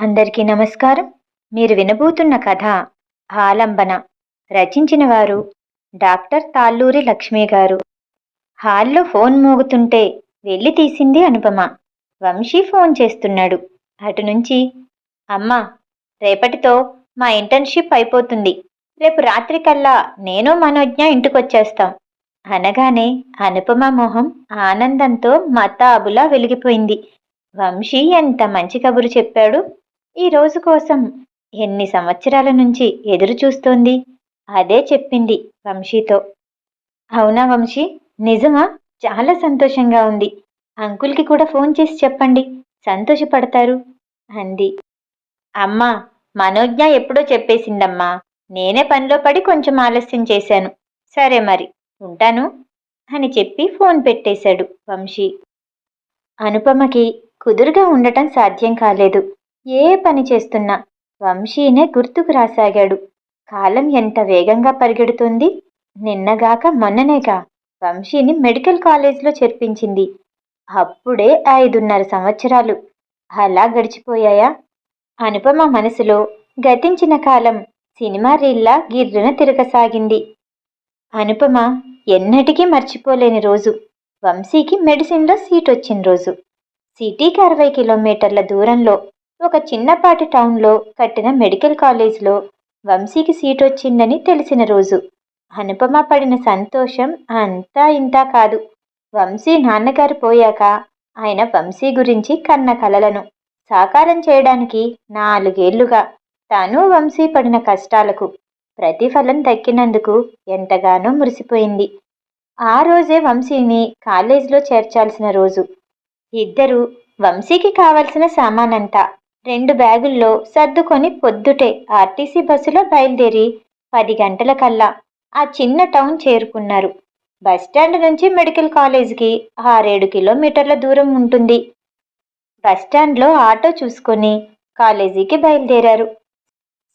అందరికీ నమస్కారం. మీరు వినబోతున్న కథ ఆలంబన రచించిన వారు డాక్టర్ తాళ్ళూరి లక్ష్మి గారు. హాల్లో ఫోన్ మోగుతుంటే వెళ్ళి తీసింది అనుపమ. వంశీ ఫోన్ చేస్తున్నాడు. అటు నుంచి అమ్మా రేపటితో మా ఇంటర్న్షిప్ అయిపోతుంది. రేపు రాత్రికల్లా నేను మనోజ్ఞ ఇంటికొచ్చేస్తాం. అనగానే అనుపమ మొహం ఆనందంతో మతాబులా వెలిగిపోయింది. వంశీ ఎంత మంచి కబురు చెప్పాడు? ఈ రోజు కోసం ఎన్ని సంవత్సరాల నుంచి ఎదురు చూస్తోంది? అదే చెప్పింది వంశీతో. అవునా వంశీ? నిజమా? చాలా సంతోషంగా ఉంది. అంకుల్కి కూడా ఫోన్ చేసి చెప్పండి. సంతోషపడతారు అంది. అమ్మా మనోజ్ఞ ఎప్పుడో చెప్పేసిందమ్మా. నేనే పనిలో పడి కొంచెం ఆలస్యం చేశాను. సరే మరి ఉంటాను అని చెప్పి ఫోన్ పెట్టేశాడు వంశీ. అనుపమకి కుదురుగా ఉండటం సాధ్యం కాలేదు. ఏ పని చేస్తున్నా? వంశీనే గుర్తుకు రాసాగాడు. కాలం ఎంత వేగంగా పరిగెడుతుంది? నిన్నగాక మొన్ననేగా వంశీని మెడికల్ కాలేజ్లో చేర్పించింది. అప్పుడే ఐదున్నర సంవత్సరాలు. అలా గడిచిపోయాయా? అనుపమ మనసులో గతించిన కాలం సినిమా రీల్లా గిర్రున తిరగసాగింది. అనుపమ ఎన్నటికీ మర్చిపోలేని రోజు. వంశీకి మెడిసిన్లో సీట్ వచ్చిన రోజు. సిటీకి అరవై కిలోమీటర్ల దూరంలో ఒక చిన్నపాటి టౌన్లో కట్టిన మెడికల్ కాలేజ్లో వంశీకి సీట్ వచ్చిందని తెలిసిన రోజు. అనుపమ పడిన సంతోషం అంతా ఇంతా కాదు. వంశీ నాన్నగారు పోయాక ఆయన వంశీ గురించి కన్న కలలను సాకారం చేయడానికి నాలుగేళ్ళుగా తాను వంశీ పడిన కష్టాలకు ప్రతిఫలం దక్కినందుకు ఎంతగానో మురిసిపోయింది. ఆ రోజే వంశీని కాలేజీలో చేర్చాల్సిన రోజు. ఇద్దరు వంశీకి కావలసిన సామానంతా రెండు బ్యాగుల్లో సర్దుకొని పొద్దుటే ఆర్టీసీ బస్సులో బయలుదేరి పది గంటల కల్లా ఆ చిన్న టౌన్ చేరుకున్నారు. బస్టాండ్ నుంచి మెడికల్ కాలేజీకి ఆరేడు కిలోమీటర్ల దూరం ఉంటుంది. బస్టాండ్లో ఆటో చూసుకొని కాలేజీకి బయలుదేరారు.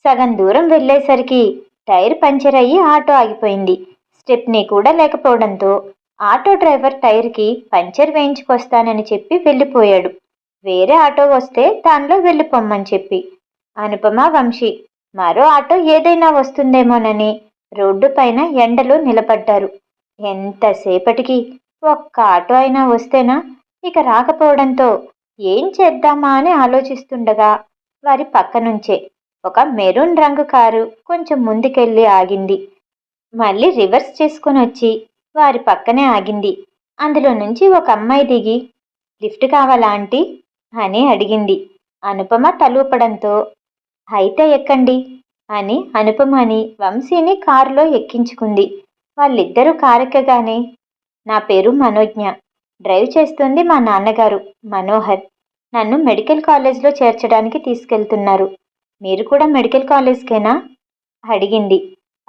సగం దూరం వెళ్ళేసరికి టైర్ పంచర్ అయ్యి ఆటో ఆగిపోయింది. స్టెప్నీ కూడా లేకపోవడంతో ఆటో డ్రైవర్ టైర్కి పంచర్ వేయించుకొస్తానని చెప్పి వెళ్ళిపోయాడు. వేరే ఆటో వస్తే దానిలో వెళ్ళిపోమ్మని చెప్పి. అనుపమ వంశీ మరో ఆటో ఏదైనా వస్తుందేమోనని రోడ్డు పైన ఎండలో నిలబడ్డారు. ఎంతసేపటికి ఒక్క ఆటో అయినా వస్తేనా? ఇక రాకపోవడంతో ఏం చేద్దామా అని ఆలోచిస్తుండగా వారి పక్క నుంచే ఒక మెరూన్ రంగు కారు కొంచెం ముందుకెళ్ళి ఆగింది. మళ్ళీ రివర్స్ చేసుకుని వచ్చి వారి పక్కనే ఆగింది. అందులో నుంచి ఒక అమ్మాయి దిగి లిఫ్ట్ కావాలా ఆంటీ? అని అడిగింది. అనుపమ తలూపడంతో అయితే ఎక్కండి అని అనుపమని వంశీని కారులో ఎక్కించుకుంది. వాళ్ళిద్దరూ కారెక్కగానే నా పేరు మనోజ్ఞ. డ్రైవ్ చేస్తుంది మా నాన్నగారు మనోహర్. నన్ను మెడికల్ కాలేజ్లో చేర్చడానికి తీసుకెళ్తున్నారు. మీరు కూడా మెడికల్ కాలేజ్కేనా? అడిగింది.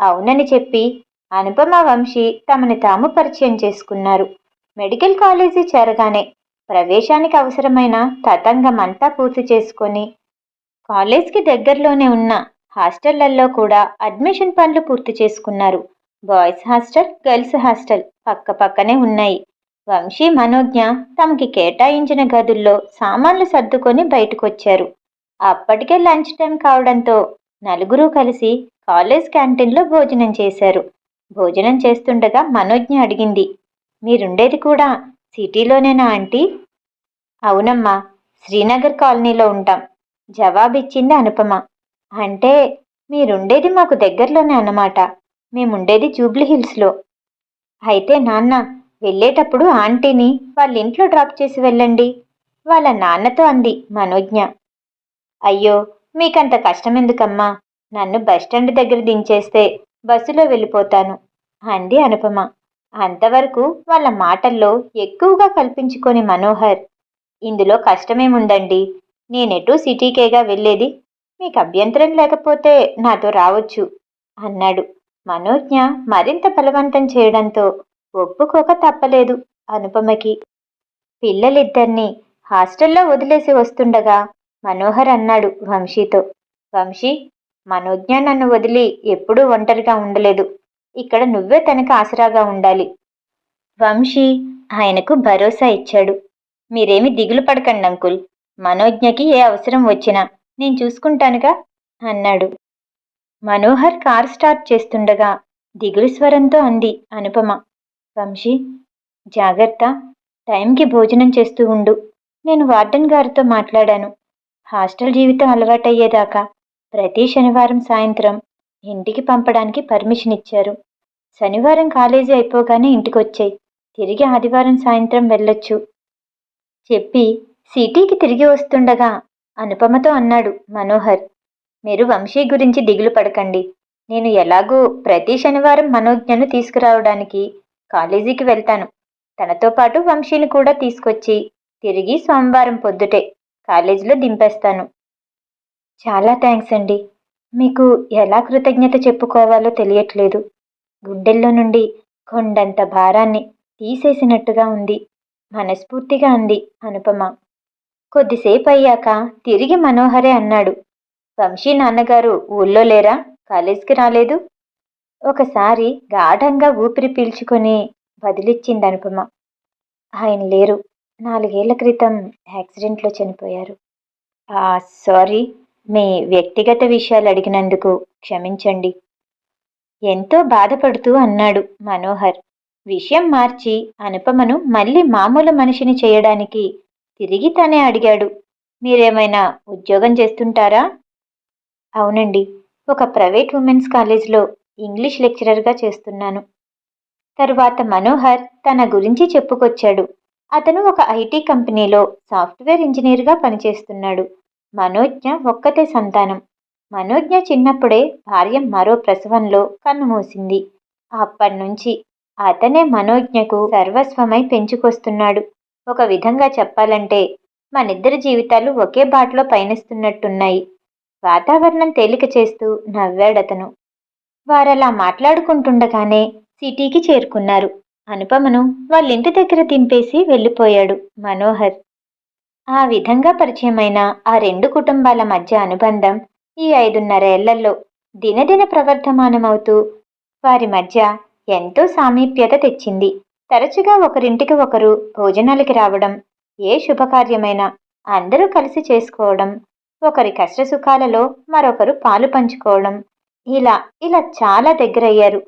అవునని చెప్పి. అనుపమ వంశీ తమని తాము పరిచయం చేసుకున్నారు. మెడికల్ కాలేజీ చేరగానే ప్రవేశానికి అవసరమైన తతంగం అంతా పూర్తి చేసుకొని కాలేజ్కి దగ్గరలోనే ఉన్న హాస్టళ్ళలో కూడా అడ్మిషన్ పనులు పూర్తి చేసుకున్నారు. బాయ్స్ హాస్టల్ గర్ల్స్ హాస్టల్ పక్క పక్కనే ఉన్నాయి. వంశీ మనోజ్ఞ తమకి కేటాయించిన గదుల్లో సామాన్లు సర్దుకొని బయటకొచ్చారు. అప్పటికే లంచ్ టైం కావడంతో నలుగురు కలిసి కాలేజ్ క్యాంటీన్లో భోజనం చేశారు. భోజనం చేస్తుండగా మనోజ్ఞ అడిగింది మీరుండేది కూడా సిటీలోనేనా ఆంటీ? అవునమ్మా శ్రీనగర్ కాలనీలో ఉంటాం. జవాబిచ్చింది అనుపమ. అంటే మీరుండేది మాకు దగ్గరలోనే అన్నమాట. మేముండేది జూబ్లీ హిల్స్లో. అయితే నాన్న వెళ్ళేటప్పుడు ఆంటీని వాళ్ళ ఇంట్లో డ్రాప్ చేసి వెళ్ళండి. వాళ్ళ నాన్నతో అంది మనోజ్ఞ. అయ్యో మీకంత కష్టం ఎందుకమ్మా నన్ను బస్టాండ్ దగ్గర దించేస్తే బస్సులో వెళ్ళిపోతాను అంది అనుపమ. అంతవరకు వాళ్ళ మాటల్లో ఎక్కువగా కల్పించుకొని మనోహర్ ఇందులో కష్టమేముందండి? నేనెటూ సిటీకేగా వెళ్ళేది? మీకు అభ్యంతరం లేకపోతే నాతో రావచ్చు అన్నాడు. మనోజ్ఞ మరింత బలవంతం చేయడంతో ఒప్పుకోక తప్పలేదు అనుపమకి. పిల్లలిద్దరినీ హాస్టల్లో వదిలేసి వస్తుండగా మనోహర్ అన్నాడు వంశీతో. వంశీ మనోజ్ఞ నన్ను వదిలి ఎప్పుడూ ఒంటరిగా ఉండలేదు. ఇక్కడ నువ్వే తనకు ఆసరాగా ఉండాలి. వంశీ ఆయనకు భరోసా ఇచ్చాడు. మీరేమి దిగులు పడకండి అంకుల్. మనోజ్ఞకి ఏ అవసరం వచ్చినా నేను చూసుకుంటానుగా? అన్నాడు. మనోహర్ కార్ స్టార్ట్ చేస్తుండగా దిగులు స్వరంతో అంది అనుపమ. వంశీ జాగ్రత్త. టైంకి భోజనం చేస్తూ ఉండు. నేను వార్డెన్ గారితో మాట్లాడాను. హాస్టల్ జీవితం అలవాటయ్యేదాకా ప్రతి శనివారం సాయంత్రం ఇంటికి పంపడానికి పర్మిషన్ ఇచ్చారు. శనివారం కాలేజీ అయిపోగానే ఇంటికి వచ్చాయి తిరిగి ఆదివారం సాయంత్రం వెళ్ళొచ్చు. చెప్పి సిటీకి తిరిగి వస్తుండగా అనుపమతో అన్నాడు మనోహర్. మీరు వంశీ గురించి దిగులు పడకండి. నేను ఎలాగూ ప్రతి శనివారం మనోజ్ఞను తీసుకురావడానికి కాలేజీకి వెళ్తాను. తనతో పాటు వంశీని కూడా తీసుకొచ్చి తిరిగి సోమవారం పొద్దుటే కాలేజీలో దింపేస్తాను. చాలా థ్యాంక్స్ అండి. మీకు ఎలా కృతజ్ఞత చెప్పుకోవాలో తెలియట్లేదు. గుండెల్లో నుండి కొండంత భారాన్ని తీసేసినట్టుగా ఉంది. మనస్ఫూర్తిగా అంది అనుపమ. కొద్దిసేపు అయ్యాక తిరిగి మనోహరే అన్నాడు. వంశీ నాన్నగారు ఊళ్ళో లేరా? కాలేజీకి రాలేదు? ఒకసారి గాఢంగా ఊపిరి పీల్చుకొని బదిలిచ్చింది అనుపమ. ఆయన లేరు. నాలుగేళ్ళ క్రితం యాక్సిడెంట్లో చనిపోయారు. సారీ. మీ వ్యక్తిగత విషయాలు అడిగినందుకు క్షమించండి. ఎంతో బాధపడుతూ అన్నాడు మనోహర్. విషయం మార్చి అనుపమను మళ్ళీ మామూలు మనిషిని చేయడానికి తిరిగి తనే అడిగాడు. మీరేమైనా ఉద్యోగం చేస్తుంటారా? అవునండి. ఒక ప్రైవేట్ ఉమెన్స్ కాలేజ్లో ఇంగ్లీష్ లెక్చరర్గా చేస్తున్నాను. తరువాత మనోహర్ తన గురించి చెప్పుకొచ్చాడు. అతను ఒక ఐటీ కంపెనీలో సాఫ్ట్వేర్ ఇంజనీర్గా పనిచేస్తున్నాడు. మనోజ్ఞ ఒక్కతే సంతానం. మనోజ్ఞ చిన్నప్పుడే భార్య మరో ప్రసవంలో కన్నుమూసింది అప్పటి నుంచి అతనే మనోజ్ఞకు సర్వస్వమై పెంచుకొస్తున్నాడు. ఒక విధంగా చెప్పాలంటే మనిద్దరి జీవితాలు ఒకే బాటలో పయనిస్తున్నట్టున్నాయి. వాతావరణం తేలిక చేస్తూ నవ్వాడతను. వారలా మాట్లాడుకుంటుండగానే సిటీకి చేరుకున్నారు. అనుపమను వాళ్ళింటి దగ్గర దింపేసి వెళ్ళిపోయాడు మనోహర్. ఆ విధంగా పరిచయమైన ఆ రెండు కుటుంబాల మధ్య అనుబంధం ఈ ఐదున్నర ఏళ్ళలో దినదిన ప్రవర్ధమానమవుతూ వారి మధ్య ఎంతో సామీప్యత తెచ్చింది. తరచుగా ఒకరింటికి ఒకరు భోజనాలకి రావడం ఏ శుభకార్యమైనా అందరూ కలిసి చేసుకోవడం ఒకరి కష్టసుఖాలలో మరొకరు పాలు పంచుకోవడం ఇలా ఇలా చాలా దగ్గరయ్యారు.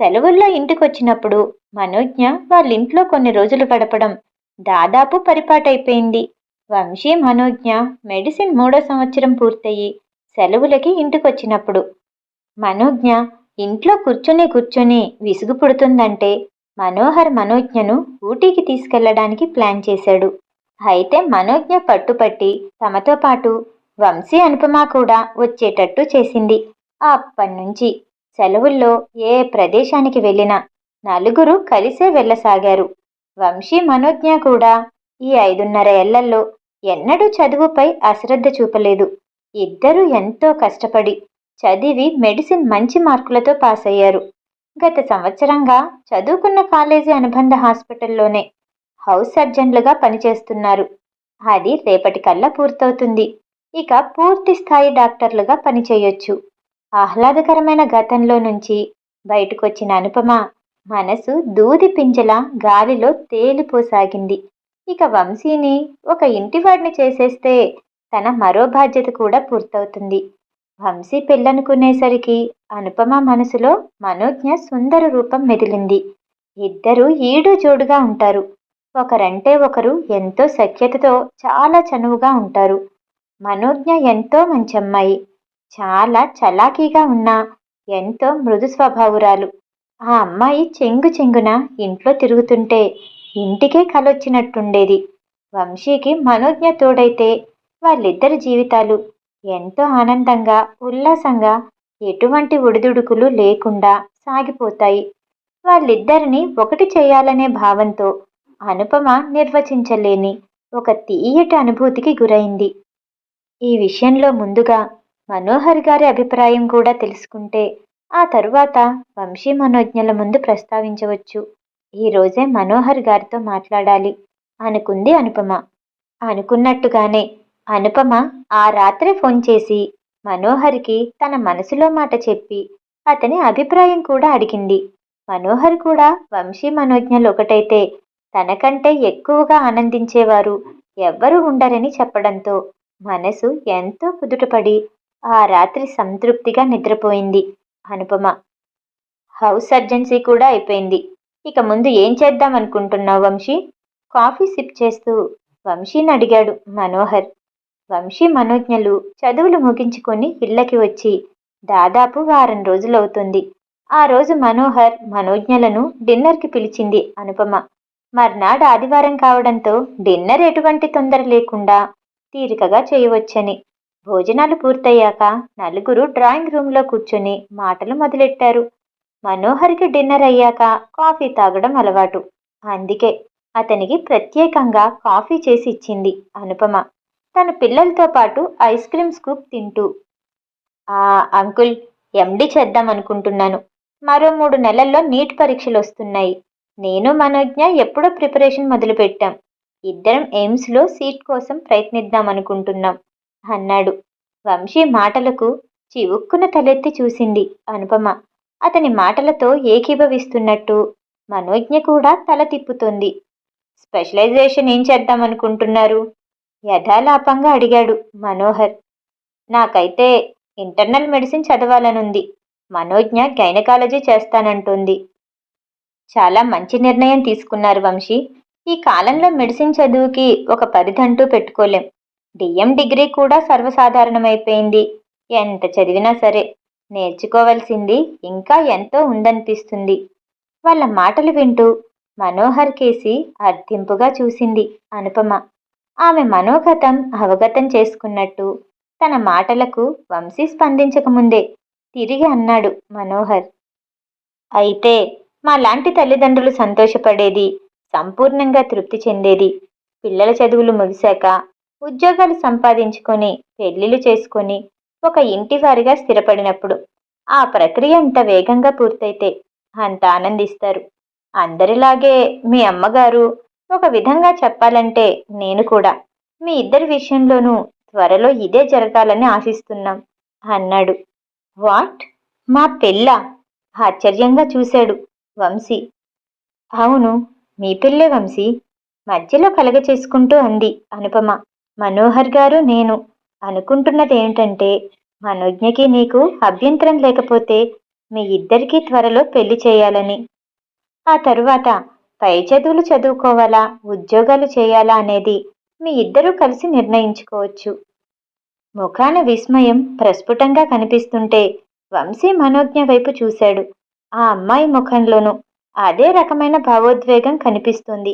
సెలవుల్లో ఇంటికొచ్చినప్పుడు మనోజ్ఞ వాళ్ళింట్లో కొన్ని రోజులు గడపడం దాదాపు పరిపాటైపోయింది. వంశీ మనోజ్ఞ మెడిసిన్ మూడో సంవత్సరం పూర్తయి సెలవులకి ఇంటికొచ్చినప్పుడు. మనోజ్ఞ ఇంట్లో కూర్చొని కూర్చొని విసుగు పుడుతుందంటే మనోహర్ మనోజ్ఞను ఊటీకి తీసుకెళ్ళడానికి ప్లాన్ చేశాడు. అయితే మనోజ్ఞ పట్టుపట్టి తమతో పాటు వంశీ అనుపమ కూడా వచ్చేటట్టు చేసింది. అప్పటినుంచి సెలవుల్లో ఏ ప్రదేశానికి వెళ్ళినా నలుగురు కలిసే వెళ్ళసాగారు. వంశీ మనోజ్ఞ కూడా ఈ ఐదున్నర ఏళ్ళలో ఎన్నడూ చదువుపై అశ్రద్ధ చూపలేదు. ఇద్దరూ ఎంతో కష్టపడి చదివి మెడిసిన్ మంచి మార్కులతో పాస్ అయ్యారు గత సంవత్సరంగా చదువుకున్న కాలేజీ అనుబంధ హాస్పిటల్లోనే హౌస్ సర్జన్లుగా పనిచేస్తున్నారు. అది రేపటికల్లా పూర్తవుతుంది. ఇక పూర్తి స్థాయి డాక్టర్లుగా పనిచేయొచ్చు. ఆహ్లాదకరమైన గతంలో నుంచి బయటకొచ్చిన అనుపమ మనసు దూది పింజల గాలిలో తేలిపోసాగింది. ఇక వంశీని ఒక ఇంటివాడిని చేసేస్తే తన మరో బాధ్యత కూడా పూర్తవుతుంది. వంశీ పెళ్ళనుకునేసరికి అనుపమ మనసులో మనోజ్ఞ సుందర రూపం మెదిలింది. ఇద్దరూ ఈడు జోడుగా ఉంటారు. ఒకరంటే ఒకరు ఎంతో సఖ్యతతో చాలా చనువుగా ఉంటారు. మనోజ్ఞ ఎంతో మంచి అమ్మాయి చాలా చలాకీగా ఉన్న ఎంతో మృదు స్వభావురాలు. ఆ అమ్మాయి చెంగు చెంగున ఇంట్లో తిరుగుతుంటే ఇంటికే కలొచ్చినట్టుండేది. వంశీకి మనోజ్ఞ తోడైతే వాళ్ళిద్దరి జీవితాలు ఎంతో ఆనందంగా ఉల్లాసంగా ఎటువంటి ఒడిదుడుకులు లేకుండా సాగిపోతాయి. వాళ్ళిద్దరిని ఒకటి చేయాలనే భావంతో అనుపమ నిర్వచించలేని ఒక తీయటి అనుభూతికి గురైంది. ఈ విషయంలో ముందుగా మనోహర్ గారి అభిప్రాయం కూడా తెలుసుకుంటే ఆ తరువాత వంశీ మనోజ్ఞల ముందు ప్రస్తావించవచ్చు. ఈరోజే మనోహర్ గారితో మాట్లాడాలి అనుకుంది అనుపమ. అనుకున్నట్టుగానే అనుపమ ఆ రాత్రే ఫోన్ చేసి మనోహర్కి తన మనసులో మాట చెప్పి అతని అభిప్రాయం కూడా అడిగింది. మనోహర్ కూడా వంశీ మనోజ్ఞలు ఒకటైతే తనకంటే ఎక్కువగా ఆనందించేవారు ఎవ్వరూ ఉండరని చెప్పడంతో మనసు ఎంతో కుదుటపడి ఆ రాత్రి సంతృప్తిగా నిద్రపోయింది అనుపమ. హౌస్ సర్జెన్సీ కూడా అయిపోయింది. ఇక ముందు ఏం చేద్దాం అనుకుంటున్నావు వంశీ? కాఫీ సిప్ చేస్తూ వంశీని అడిగాడు మనోహర్. వంశీ మనోజ్ఞలు చదువులు ముగించుకొని ఇళ్ళకి వచ్చి దాదాపు వారం రోజులవుతుంది. ఆ రోజు మనోహర్ మనోజ్ఞలను డిన్నర్కి పిలిచింది అనుపమ. మర్నాడు ఆదివారం కావడంతో డిన్నర్ ఎటువంటి తొందర లేకుండా తీరికగా చేయవచ్చని. భోజనాలు పూర్తయ్యాక నలుగురు డ్రాయింగ్ రూమ్లో కూర్చొని మాటలు మొదలెట్టారు. మనోహర్కి డిన్నర్ అయ్యాక కాఫీ తాగడం అలవాటు. అందుకే అతనికి ప్రత్యేకంగా కాఫీ చేసి ఇచ్చింది అనుపమ. తన పిల్లలతో పాటు ఐస్ క్రీమ్ స్కూప్ తింటూ ఆ అంకుల్ ఎండి చేద్దాం అనుకుంటున్నాను మరో మూడు నెలల్లో నీట్ పరీక్షలు వస్తున్నాయి నేను మనోజ్ఞ ఎప్పుడో ప్రిపరేషన్ మొదలుపెట్టాం. ఇద్దరం ఎయిమ్స్లో సీట్ కోసం ప్రయత్నిద్దాం అనుకుంటున్నాం అన్నాడు. వంశీ మాటలకు చివుక్కున తలెత్తి చూసింది అనుపమ. అతని మాటలతో ఏకీభవిస్తున్నట్టు మనోజ్ఞ కూడా తల తిప్పుతోంది. స్పెషలైజేషన్ ఏం చేద్దామనుకుంటున్నారు యథాలాపంగా అడిగాడు మనోహర్. నాకైతే ఇంటర్నల్ మెడిసిన్ చదవాలనుంది. మనోజ్ఞ గైనకాలజీ చేస్తానంటుంది. చాలా మంచి నిర్ణయం తీసుకున్నారు వంశీ. ఈ కాలంలో మెడిసిన్ చదువుకి ఒక పరిధంటూ పెట్టుకోలేం. డిఎం డిగ్రీ కూడా సర్వసాధారణమైపోయింది. ఎంత చదివినా సరే నేర్చుకోవలసింది ఇంకా ఎంతో ఉందనిపిస్తుంది. వాళ్ళ మాటలు వింటూ మనోహర్ కేసి అర్థింపుగా చూసింది అనుపమ. ఆమె మనోగతం అవగతం చేసుకున్నట్టు తన మాటలకు వంశీ స్పందించకముందే తిరిగి అన్నాడు మనోహర్. అయితే మా లాంటి తల్లిదండ్రులు సంతోషపడేది సంపూర్ణంగా తృప్తి చెందేది పిల్లల చదువులు ముగిశాక ఉద్యోగాలు సంపాదించుకొని పెళ్ళిళ్ళు చేసుకొని ఒక ఇంటి వారిగా స్థిరపడినప్పుడు ఆ ప్రక్రియ అంత వేగంగా పూర్తయితే అంత ఆనందిస్తారు. అందరిలాగే మీ అమ్మగారు ఒక విధంగా చెప్పాలంటే నేను కూడా మీ ఇద్దరి విషయంలోనూ త్వరలో ఇదే జరగాలని ఆశిస్తున్నాం అన్నాడు. వాట్? మా పెళ్ళ? ఆశ్చర్యంగా చూశాడు వంశీ. అవును మీ పెళ్ళే వంశీ. మధ్యలో కలగ చేసుకుంటూ అంది అనుపమ. మనోహర్ గారు నేను అనుకుంటున్నది ఏంటంటే మనోజ్ఞకి నీకు అభ్యంతరం లేకపోతే మీ ఇద్దరికీ త్వరలో పెళ్ళి చేయాలని. ఆ తరువాత పై చదువులు చదువుకోవాలా ఉద్యోగాలు చేయాలా అనేది మీ ఇద్దరూ కలిసి నిర్ణయించుకోవచ్చు. ముఖాన విస్మయం ప్రస్ఫుటంగా కనిపిస్తుంటే వంశీ మనోజ్ఞ వైపు చూశాడు. ఆ అమ్మాయి ముఖంలోనూ అదే రకమైన భావోద్వేగం కనిపిస్తుంది.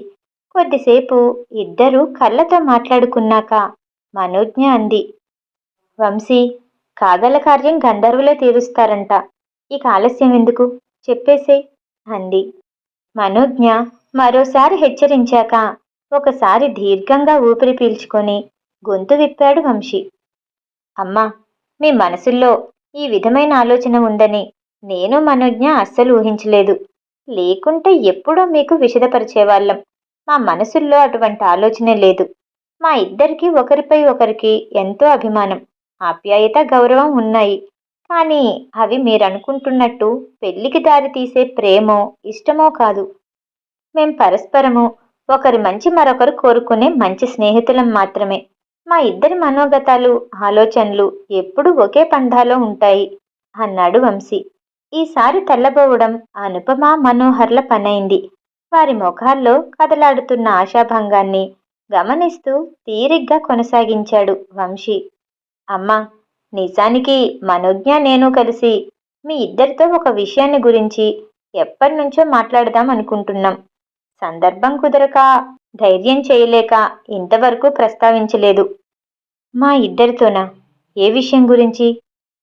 కొద్దిసేపు ఇద్దరూ కళ్ళతో మాట్లాడుకున్నాక మనోజ్ఞ అంది. వంశీ కాగల కార్యం గంధర్వులే తీరుస్తారంట. ఇక ఆలస్యం ఎందుకు? చెప్పేసే అంది. మనోజ్ఞ మరోసారి హెచ్చరించాక ఒకసారి దీర్ఘంగా ఊపిరి పీల్చుకొని గొంతు విప్పాడు వంశీ. అమ్మా మీ మనసుల్లో ఈ విధమైన ఆలోచన ఉందని నేను మనోజ్ఞ అస్సలు ఊహించలేదు. లేకుంటే ఎప్పుడో మీకు విషదపరిచేవాళ్ళం. మా మనసుల్లో అటువంటి ఆలోచనే లేదు. మా ఇద్దరికి ఒకరిపై ఒకరికి ఎంతో అభిమానం ఆప్యాయత గౌరవం ఉన్నాయి. కానీ అవి మీరనుకుంటున్నట్టు పెళ్ళికి దారి తీసే ప్రేమో ఇష్టమో కాదు. మేం పరస్పరము ఒకరి మంచి మరొకరు కోరుకునే మంచి స్నేహితులం మాత్రమే. మా ఇద్దరి మనోగతాలు ఆలోచనలు ఎప్పుడూ ఒకే పంధాలో ఉంటాయి అన్నాడు వంశీ. ఈసారి తెల్లబోవడం అనుపమ మనోహర్ల పనైంది. వారి ముఖాల్లో కదలాడుతున్న ఆశాభంగాన్ని గమనిస్తూ తీరిగ్గా కొనసాగించాడు వంశీ. అమ్మా నిజానికి మనోజ్ఞ నేను కలిసి మీ ఇద్దరితో ఒక విషయాన్ని గురించి ఎప్పటి నుంచో మాట్లాడదాం అనుకుంటున్నాం. సందర్భం కుదరక ధైర్యం చేయలేక ఇంతవరకు ప్రస్తావించలేదు. మా ఇద్దరితోనా? ఏ విషయం గురించి?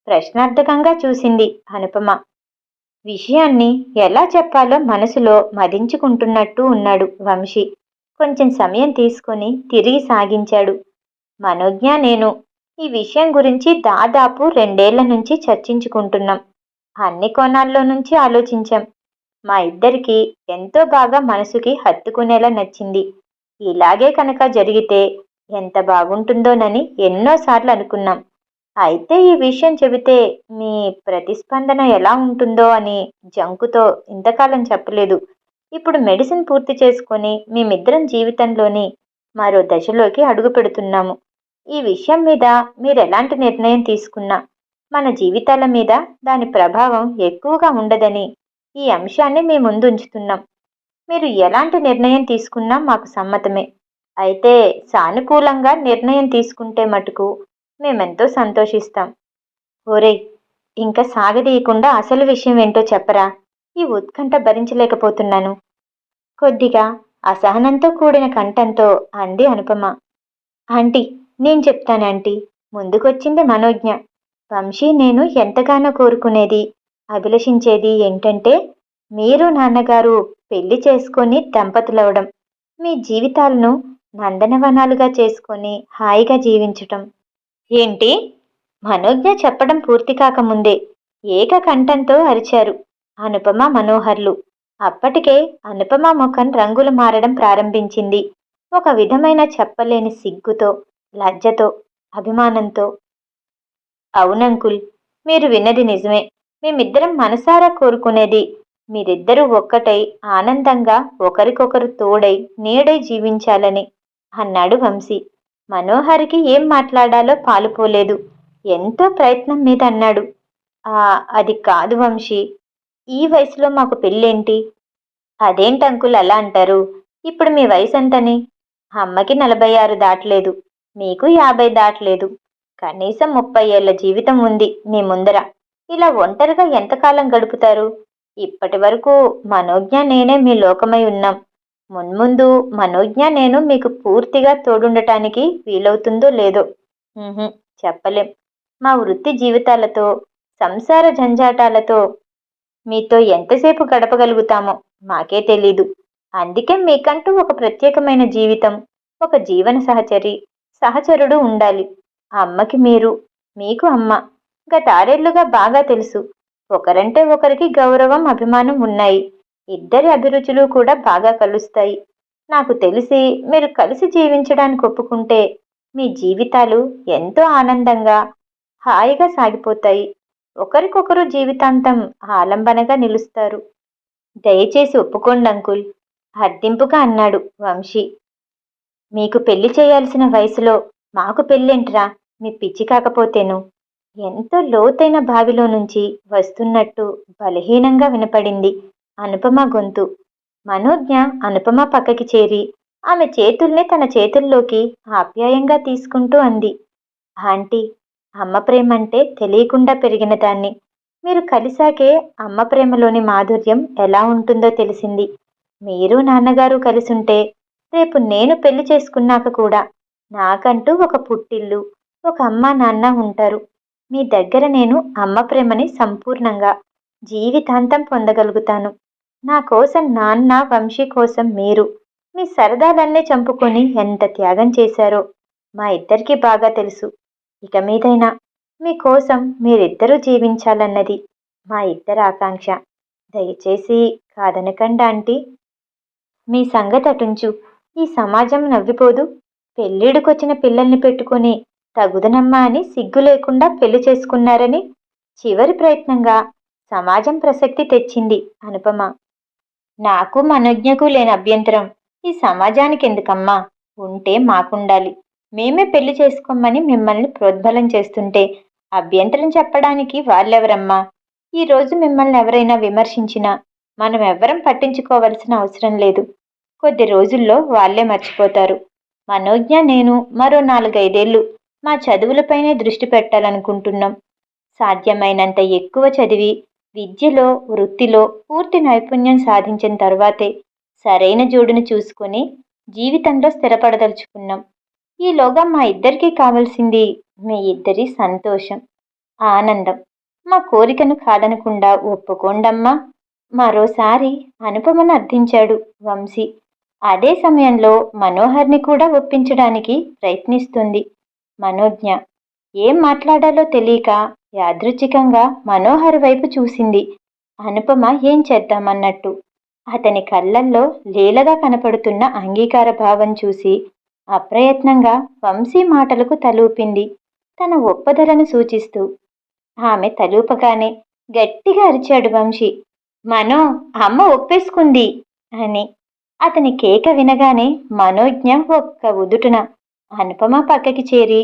ప్రశ్నార్థకంగా చూసింది అనుపమ విషయాన్ని ఎలా చెప్పాలో మనసులో మదించుకుంటున్నట్టు ఉన్నాడు వంశీ. కొంచెం సమయం తీసుకొని తిరిగి సాగించాడు. మనోజ్ఞ నేను ఈ విషయం గురించి దాదాపు రెండేళ్ళ నుంచి చర్చించుకుంటున్నాం. అన్ని కోణాల్లో నుంచి ఆలోచించాం. మా ఇద్దరికి ఎంతో బాగా మనసుకి హత్తుకునేలా నచ్చింది. ఇలాగే కనుక జరిగితే ఎంత బాగుంటుందోనని ఎన్నోసార్లు అనుకున్నాం. అయితే ఈ విషయం చెబితే మీ ప్రతిస్పందన ఎలా ఉంటుందో అని జంకుతో ఇంతకాలం చెప్పలేదు. ఇప్పుడు మెడిసిన్ పూర్తి చేసుకొని మేమిద్దరం జీవితంలోని మరో దశలోకి అడుగు పెడుతున్నాము. ఈ విషయం మీద మీరు ఎలాంటి నిర్ణయం తీసుకున్నా మన జీవితాల మీద దాని ప్రభావం ఎక్కువగా ఉండదని ఈ అంశాన్ని మీ ముందు ఉంచుతున్నాం. మీరు ఎలాంటి నిర్ణయం తీసుకున్నా మాకు సమ్మతమే. అయితే సానుకూలంగా నిర్ణయం తీసుకుంటే మటుకు మేమెంతో సంతోషిస్తాం. ఓరే ఇంకా సాగదీయకుండా అసలు విషయం ఏంటో చెప్పరా? ఈ ఉత్కంఠ భరించలేకపోతున్నాను. కొద్దిగా అసహనంతో కూడిన కంఠంతో అంది అనుపమ. ఆంటీ నేను చెప్తాను ఆంటీ. ముందుకొచ్చింది మనోజ్ఞ. వంశీ నేను ఎంతగానో కోరుకునేది అభిలషించేది ఏంటంటే మీరు నాన్నగారు పెళ్ళి చేసుకొని దంపతులవడం మీ జీవితాలను నందనవనాలుగా చేసుకొని హాయిగా జీవించటం. ఏంటి? మనోజ్ఞ చెప్పడం పూర్తి కాకముందే ఏకకంఠంతో అరిచారు. అనుపమ మనోహర్లు. అప్పటికే అనుపమ ముఖం రంగులు మారడం ప్రారంభించింది. ఒక విధమైన చెప్పలేని సిగ్గుతో లజ్జతో అభిమానంతో. అవునంకుల్ మీరు విన్నది నిజమే. మేమిద్దరం మనసారా కోరుకునేది. మీరిద్దరూ ఒక్కటై ఆనందంగా ఒకరికొకరు తోడై నీడై జీవించాలని అన్నాడు వంశీ. మనోహర్కి ఏం మాట్లాడాలో పాలుపోలేదు. ఎంతో ప్రయత్నం మీద అన్నాడు. అది కాదు వంశీ. ఈ వయసులో మాకు పెళ్ళేంటి? అదేంటి అంకుల్ అలా అంటారు? ఇప్పుడు మీ వయసు ఎంతని అమ్మకి నలభై ఆరు దాటలేదు. మీకు యాభై దాటలేదు. కనీసం ముప్పై ఏళ్ళ జీవితం ఉంది మీ ముందర. ఇలా ఒంటరిగా ఎంతకాలం గడుపుతారు? ఇప్పటి వరకు మనోజ్ఞ నేనే మీ లోకమై ఉన్నాం. మున్ముందు మనోజ్ఞ నేను మీకు పూర్తిగా తోడుండటానికి వీలవుతుందో లేదో? చెప్పలేం. మా వృత్తి జీవితాలతో సంసార జంజాటాలతో మీతో ఎంతసేపు గడపగలుగుతామో మాకే తెలీదు. అందుకే మీకంటూ ఒక ప్రత్యేకమైన జీవితం ఒక జీవన సహచరి సహచరుడు ఉండాలి. అమ్మకి మీరు మీకు అమ్మ. గత ఆరేళ్ళుగా బాగా తెలుసు. ఒకరంటే ఒకరికి గౌరవం అభిమానం ఉన్నాయి. ఇద్దరి అభిరుచులు కూడా బాగా కలుస్తాయి. నాకు తెలిసి మీరు కలిసి జీవించడానికి ఒప్పుకుంటే మీ జీవితాలు ఎంతో ఆనందంగా హాయిగా సాగిపోతాయి. ఒకరికొకరు జీవితాంతం ఆలంబనగా నిలుస్తారు. దయచేసి ఒప్పుకోండి అంకుల్. హర్దింపుగా అన్నాడు వంశీ. మీకు పెళ్ళి చేయాల్సిన వయసులో మాకు పెళ్ళేంట్రా? మీ పిచ్చి కాకపోతేను. ఎంతో లోతైన బావిలో నుంచి వస్తున్నట్టు బలహీనంగా వినపడింది అనుపమ గొంతు. మనోజ్ఞ అనుపమ పక్కకి చేరి ఆమె చేతుల్ని తన చేతుల్లోకి ఆప్యాయంగా తీసుకుంటూ అంది. ఆంటీ అమ్మ ప్రేమ అంటే తెలియకుండా పెరిగిన దాన్ని. మీరు కలిసాకే అమ్మ ప్రేమలోని మాధుర్యం ఎలా ఉంటుందో తెలిసింది. మీరు నాన్నగారు కలిసుంటే రేపు నేను పెళ్ళి చేసుకున్నాక కూడా నాకంటూ ఒక పుట్టిల్లు ఒక అమ్మ నాన్న ఉంటారు. మీ దగ్గర నేను అమ్మ ప్రేమని సంపూర్ణంగా జీవితాంతం పొందగలుగుతాను. నా కోసం నాన్న వంశీ కోసం మీరు మీ సరదాలన్నీ చంపుకొని ఎంత త్యాగం చేశారో మా ఇద్దరికీ బాగా తెలుసు. ఇక మీదైనా మీకోసం మీరిద్దరూ జీవించాలన్నది మా ఇద్దరి ఆకాంక్ష. దయచేసి కాదనకండి ఆంటీ. మీ సంగతి అటుంచు. ఈ సమాజం నవ్విపోదు. పెళ్ళిడుకొచ్చిన పిల్లల్ని పెట్టుకొని తగుదనమ్మా అని సిగ్గు లేకుండా పెళ్ళి చేసుకున్నారని చివరి ప్రయత్నంగా సమాజం ప్రసక్తి తెచ్చింది అనుపమ. నాకు మనోజ్ఞకు లేని అభ్యంతరం ఈ సమాజానికి ఎందుకమ్మా ఉంటే మాకుండాలి. మేమే పెళ్ళి చేసుకోమని మిమ్మల్ని ప్రోద్బలం చేస్తుంటే అభ్యంతరం చెప్పడానికి వాళ్ళెవరమ్మా? ఈరోజు మిమ్మల్ని ఎవరైనా విమర్శించినా మనం ఎవ్వరం పట్టించుకోవలసిన అవసరం లేదు. కొద్ది రోజుల్లో వాళ్ళే మర్చిపోతారు. మనోజ్ఞ నేను మరో నాలుగైదేళ్ళు మా చదువులపైనే దృష్టి పెట్టాలనుకుంటున్నాం. సాధ్యమైనంత ఎక్కువ చదివి విద్యలో వృత్తిలో పూర్తి నైపుణ్యం సాధించిన తర్వాతే సరైన జోడును చూసుకొని జీవితంలో స్థిరపడదలుచుకున్నాం. ఈలోగా మా ఇద్దరికీ కావాల్సింది మీ ఇద్దరి సంతోషం ఆనందం. మా కోరికను కాదనకుండా ఒప్పుకోండమ్మా. మరోసారి అనుపమను అర్థించాడు వంశీ. అదే సమయంలో మనోహర్ని కూడా ఒప్పించడానికి ప్రయత్నిస్తుంది మనోజ్ఞ. ఏం మాట్లాడాలో తెలియక యాదృచ్ఛికంగా మనోహర్ వైపు చూసింది. అనుపమ ఏం చేద్దామన్నట్టు. అతని కళ్ళల్లో లీలగా కనపడుతున్న అంగీకార భావం చూసి అప్రయత్నంగా వంశీ మాటలకు తలూపింది. తన ఒప్పదలను సూచిస్తూ ఆమె తలూపగానే గట్టిగా అరిచాడు వంశీ. మనో అమ్మ ఒప్పేసుకుంది అని. అతని కేక వినగానే మనోజ్ఞ ఒక్క ఉదుటున అనుపమ పక్కకి చేరి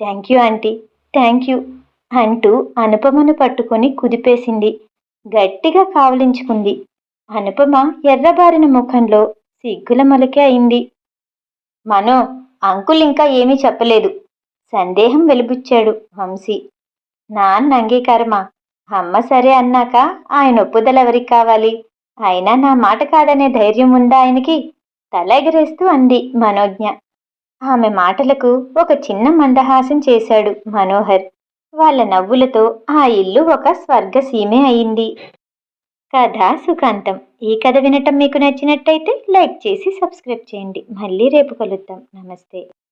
thank you aunty thank you అంటూ అనుపమను పట్టుకొని కుదిపేసింది. గట్టిగా కావలించుకుంది. అనుపమ ఎర్రబారిన ముఖంలో సిగ్గుల మొలకే అయింది. మనో అంకుల్ ఇంకా ఏమీ చెప్పలేదు. సందేహం వెలిబుచ్చాడు వంశీ. నాన్న అంగీకారమా? అమ్మ సరే అన్నాక ఆయన ఒప్పుదల ఎవరికి కావాలి? అయినా నా మాట కాదనే ధైర్యం ఉందా ఆయనకి? తల ఎగరేస్తూ అంది మనోజ్ఞ. ఆమె మాటలకు ఒక చిన్న మందహాసం చేశాడు మనోహర్. వాళ్ళ నవ్వులతో ఆ ఇల్లు ఒక స్వర్గసీమే అయింది. కథ సుఖాంతం. ఈ కథ వినటం మీకు నచ్చినట్టయితే లైక్ చేసి సబ్స్క్రైబ్ చేయండి. మళ్ళీ రేపు కలుద్దాం. నమస్తే.